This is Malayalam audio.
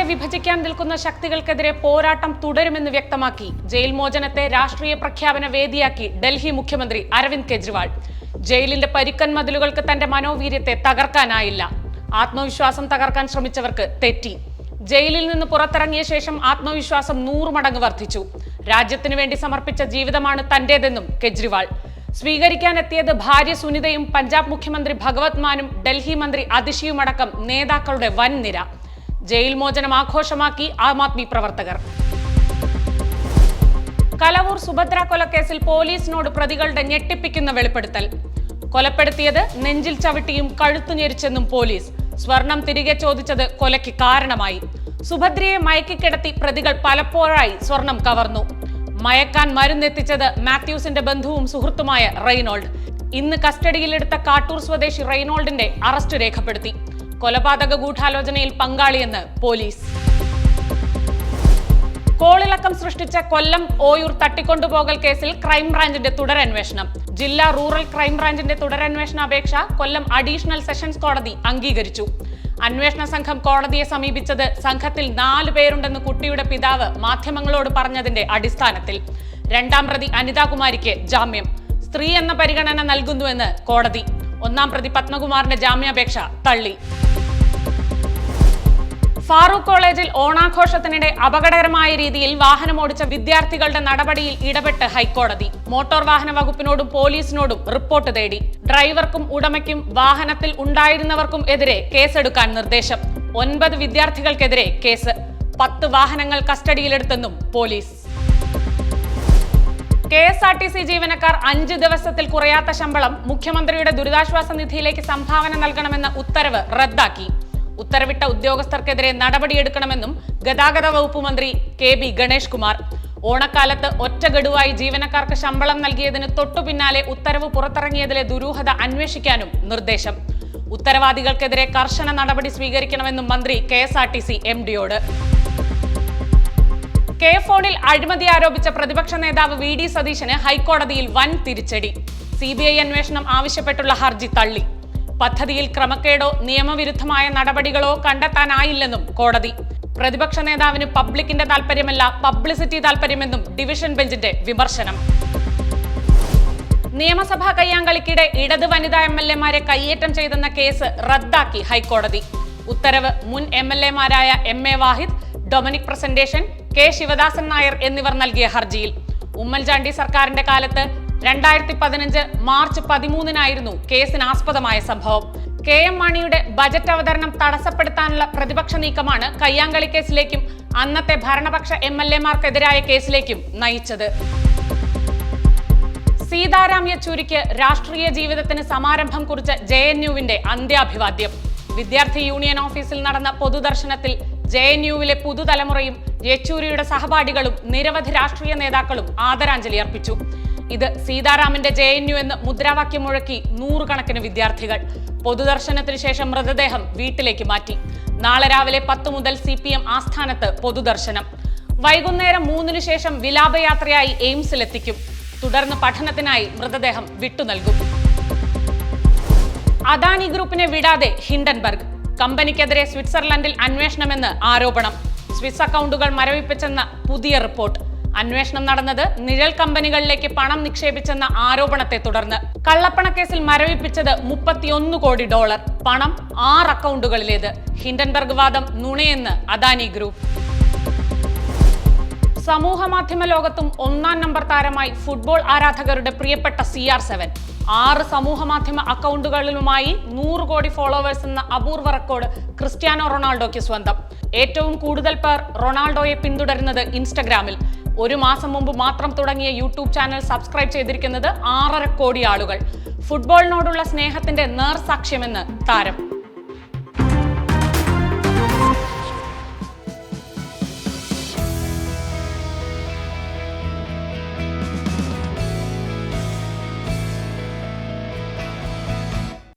രാജ്യത്തെ വിഭജിക്കാൻ നിൽക്കുന്ന ശക്തികൾക്കെതിരെ പോരാട്ടം തുടരുമെന്ന് വ്യക്തമാക്കി. ജയിൽ മോചനത്തെ രാഷ്ട്രീയ പ്രഖ്യാപന വേദിയാക്കി ഡൽഹി മുഖ്യമന്ത്രി അരവിന്ദ് കെജ്രിവാൾ. ജയിലിന്റെ പരിക്കൻ മതിലുകൾക്ക് തന്റെ മനോവീര്യത്തെ തകർക്കാനായില്ല. ആത്മവിശ്വാസം തകർക്കാൻ ശ്രമിച്ചവർക്ക് തെറ്റി. ജയിലിൽ നിന്ന് പുറത്തിറങ്ങിയ ശേഷം ആത്മവിശ്വാസം നൂറ് മടങ്ങ് വർദ്ധിച്ചു. രാജ്യത്തിനു വേണ്ടി സമർപ്പിച്ച ജീവിതമാണ് തന്റേതെന്നും കെജ്രിവാൾ. സ്വീകരിക്കാനെത്തിയത് ഭാര്യ സുനിതയും പഞ്ചാബ് മുഖ്യമന്ത്രി ഭഗവത് മാനും ഡൽഹി മന്ത്രി അതിഷിയുമടക്കം നേതാക്കളുടെ വൻ നിര ജയിൽ മോചനം ആഘോഷമാക്കി ആം ആദ്മി പ്രവർത്തകർ. കലവൂർ സുഭദ്ര കൊലക്കേസിൽ പോലീസിനോട് പ്രതികളുടെ ഞെട്ടിപ്പിക്കുന്ന വെളിപ്പെടുത്തൽ. കൊലപ്പെടുത്തിയത് നെഞ്ചിൽ ചവിട്ടിയും കഴുത്തു ഞെരിച്ചെന്നും പോലീസ്. സ്വർണം തിരികെ ചോദിച്ചത് കൊലയ്ക്ക് കാരണമായി. സുഭദ്രയെ മയക്കിക്കിടത്തി പ്രതികൾ പലപ്പോഴായി സ്വർണം കവർന്നു. മയക്കാൻ മരുന്നെത്തിച്ചത് മാത്യൂസിന്റെ ബന്ധുവും സുഹൃത്തുമായ റെയ്നോൾഡ്. ഇന്ന് കസ്റ്റഡിയിലെടുത്ത കാട്ടൂർ സ്വദേശി റെയ്നോൾഡിന്റെ അറസ്റ്റ് രേഖപ്പെടുത്തി. കൊലപാതക ഗൂഢാലോചനയിൽ പങ്കാളിയെന്ന് പോലീസ്. കോളിളക്കം സൃഷ്ടിച്ച കൊല്ലം ഓയൂർ തട്ടിക്കൊണ്ടുപോകൽ കേസിൽ ക്രൈംബ്രാഞ്ചിന്റെ തുടരന്വേഷണം. ജില്ലാ റൂറൽ ക്രൈംബ്രാഞ്ചിന്റെ തുടരന്വേഷണ അപേക്ഷ കൊല്ലം അഡീഷണൽ സെഷൻസ് കോടതി അംഗീകരിച്ചു. അന്വേഷണ സംഘം കോടതിയെ സമീപിച്ചത് സംഘത്തിൽ നാല് പേരുണ്ടെന്ന് കുട്ടിയുടെ പിതാവ് മാധ്യമങ്ങളോട് പറഞ്ഞതിന്റെ അടിസ്ഥാനത്തിൽ. രണ്ടാം പ്രതി അനിതാകുമാരിക്ക് ജാമ്യം. സ്ത്രീ എന്ന പരിഗണന നൽകുന്നുവെന്ന് കോടതി. ഒന്നാം പ്രതി പത്മകുമാറിന്റെ ജാമ്യാപേക്ഷ തള്ളി. ഫാറൂഖ് കോളേജിൽ ഓണാഘോഷത്തിനിടെ അപകടകരമായ രീതിയിൽ വാഹനമോടിച്ച വിദ്യാർത്ഥികളുടെ നടപടിയിൽ ഇടപെട്ട് ഹൈക്കോടതി. മോട്ടോർ വാഹന വകുപ്പിനോടും പോലീസിനോടും റിപ്പോർട്ട് തേടി. ഡ്രൈവർക്കും ഉടമയ്ക്കും വാഹനത്തിൽ ഉണ്ടായിരുന്നവർക്കും എതിരെ കേസെടുക്കാൻ നിർദ്ദേശം. ഒൻപത് വിദ്യാർത്ഥികൾക്കെതിരെ കേസ്. പത്ത് വാഹനങ്ങൾ കസ്റ്റഡിയിലെടുത്തെന്നും police. K S R T C ജീവനക്കാർ അഞ്ച് ദിവസത്തിൽ കുറയാത്ത ശമ്പളം മുഖ്യമന്ത്രിയുടെ ദുരിതാശ്വാസ നിധിയിലേക്ക് സംഭാവന നൽകണമെന്ന ഉത്തരവ് റദ്ദാക്കി. ഉത്തരവിട്ട ഉദ്യോഗസ്ഥർക്കെതിരെ നടപടിയെടുക്കണമെന്നും ഗതാഗത വകുപ്പ് മന്ത്രി കെ ബി ഗണേഷ് കുമാർ ഓണക്കാലത്ത് ഒറ്റ ഗഡുവായി ജീവനക്കാർക്ക് ശമ്പളം നൽകിയതിന് തൊട്ടു പിന്നാലെ ഉത്തരവ് പുറത്തിറങ്ങിയതിലെ ദുരൂഹത അന്വേഷിക്കാനും നിർദ്ദേശം. ഉത്തരവാദികൾക്കെതിരെ കർശന നടപടി സ്വീകരിക്കണമെന്നും മന്ത്രി K S R T C M ഡിയോട്. K ഫോണിൽ അഴിമതി ആരോപിച്ച പ്രതിപക്ഷ നേതാവ് വി ഡി സതീശന് ഹൈക്കോടതിയിൽ വൻ തിരിച്ചടി. സി ബി ഐ അന്വേഷണം ആവശ്യപ്പെട്ടുള്ള ഹർജി തള്ളി. പദ്ധതിയിൽ ക്രമക്കേടോ നിയമവിരുദ്ധമായ നടപടികളോ കണ്ടെത്താനായില്ലെന്നും കോടതി. പ്രതിപക്ഷ നേതാവിന് പബ്ലിക്കിന്റെ താൽപര്യമല്ല പബ്ലിസിറ്റി താൽപര്യമെന്നും ഡിവിഷൻ ബെഞ്ചിന്റെ വിമർശനം. നിയമസഭാ കയ്യാങ്കളിക്കിടെ ഇടത് വനിതാ എം എൽ എമാരെ കയ്യേറ്റം ചെയ്തെന്ന കേസ് റദ്ദാക്കി ഹൈക്കോടതി. ഉത്തരവ് മുൻ M L എമാരായ M A Wahid Dominic Presentation K Sivadasan Nair എന്നിവർ നൽകിയ ഹർജിയിൽ. ഉമ്മൻചാണ്ടി സർക്കാരിന്റെ കാലത്ത് രണ്ടായിരത്തി പതിനഞ്ച് മാർച്ച് പതിമൂന്നിനായിരുന്നു കേസിനാസ്പദമായ സംഭവം. കെ എം മാണിയുടെ ബജറ്റ് അവതരണം തടസ്സപ്പെടുത്താനുള്ള പ്രതിപക്ഷ നീക്കമാണ് കയ്യാങ്കളി കേസിലേക്കും അന്നത്തെ ഭരണപക്ഷ എം എൽ എമാർക്കെതിരായ കേസിലേക്കും നയിച്ചത്. സീതാറാം യെച്ചൂരിക്ക് രാഷ്ട്രീയ ജീവിതത്തിന് സമാരംഭം കുറിച്ച ജെ എൻ യുവിന്റെ അന്ത്യാഭിവാദ്യം. വിദ്യാർത്ഥി യൂണിയൻ ഓഫീസിൽ നടന്ന പൊതുദർശനത്തിൽ ജെ എൻ യുവിലെ പുതുതലമുറയും യെച്ചൂരിയുടെ സഹപാഠികളും നിരവധി രാഷ്ട്രീയ നേതാക്കളും ആദരാഞ്ജലി അർപ്പിച്ചു. ഇത് സീതാറാമിന്റെ ജെ എൻ യു എന്ന് മുദ്രാവാക്യം മുഴക്കി നൂറുകണക്കിന് വിദ്യാർത്ഥികൾ. പൊതുദർശനത്തിന് ശേഷം മൃതദേഹം വീട്ടിലേക്ക് മാറ്റി. നാളെ രാവിലെ പത്ത് മുതൽ സി പി എം ആസ്ഥാനത്ത് പൊതുദർശനം. വൈകുന്നേരം മൂന്നിനു ശേഷം വിലാപയാത്രയായി എയിംസിലെത്തിക്കും. തുടർന്ന് പഠനത്തിനായി മൃതദേഹം വിട്ടുനൽകും അദാനി ഗ്രൂപ്പിനെ വിടാതെ ഹിൻഡൻബർഗ്. കമ്പനിക്കെതിരെ സ്വിറ്റ്സർലൻഡിൽ അന്വേഷണമെന്ന് ആരോപണം. സ്വിസ് അക്കൗണ്ടുകൾ മരവിപ്പിച്ചെന്ന പുതിയ റിപ്പോർട്ട്. അന്വേഷണം നടന്നത് നിഴൽ കമ്പനികളിലേക്ക് പണം നിക്ഷേപിച്ചെന്ന ആരോപണത്തെ തുടർന്ന് കള്ളപ്പണക്കേസിൽ മരവിപ്പിച്ചത് മുപ്പത്തിയൊന്ന് കോടി ഡോളർ. പണം ആറ് അക്കൗണ്ടുകളിലേത്. ഹിൻഡൻബർഗ് വാദം നുണയെന്ന് അദാനി ഗ്രൂപ്പ്. സമൂഹ മാധ്യമ ലോകത്തും ഒന്നാം നമ്പർ താരമായി ഫുട്ബോൾ ആരാധകരുടെ പ്രിയപ്പെട്ട സി ആർ സെവൻ. ആറ് സമൂഹ മാധ്യമ അക്കൗണ്ടുകളിലുമായി നൂറ് കോടി ഫോളോവേഴ്സ് എന്ന അപൂർവ റെക്കോർഡ് ക്രിസ്ത്യാനോ റൊണാൾഡോയ്ക്ക് സ്വന്തം. ഏറ്റവും കൂടുതൽ പേർ റൊണാൾഡോയെ പിന്തുടരുന്നത് ഇൻസ്റ്റഗ്രാമിൽ. ഒരു മാസം മുമ്പ് മാത്രം തുടങ്ങിയ യൂട്യൂബ് ചാനൽ സബ്സ്ക്രൈബ് ചെയ്തിരിക്കുന്നത് ആറര കോടി ആളുകൾ. ഫുട്ബോളിനോടുള്ള സ്നേഹത്തിന്റെ നേർസാക്ഷ്യമെന്ന് താരം.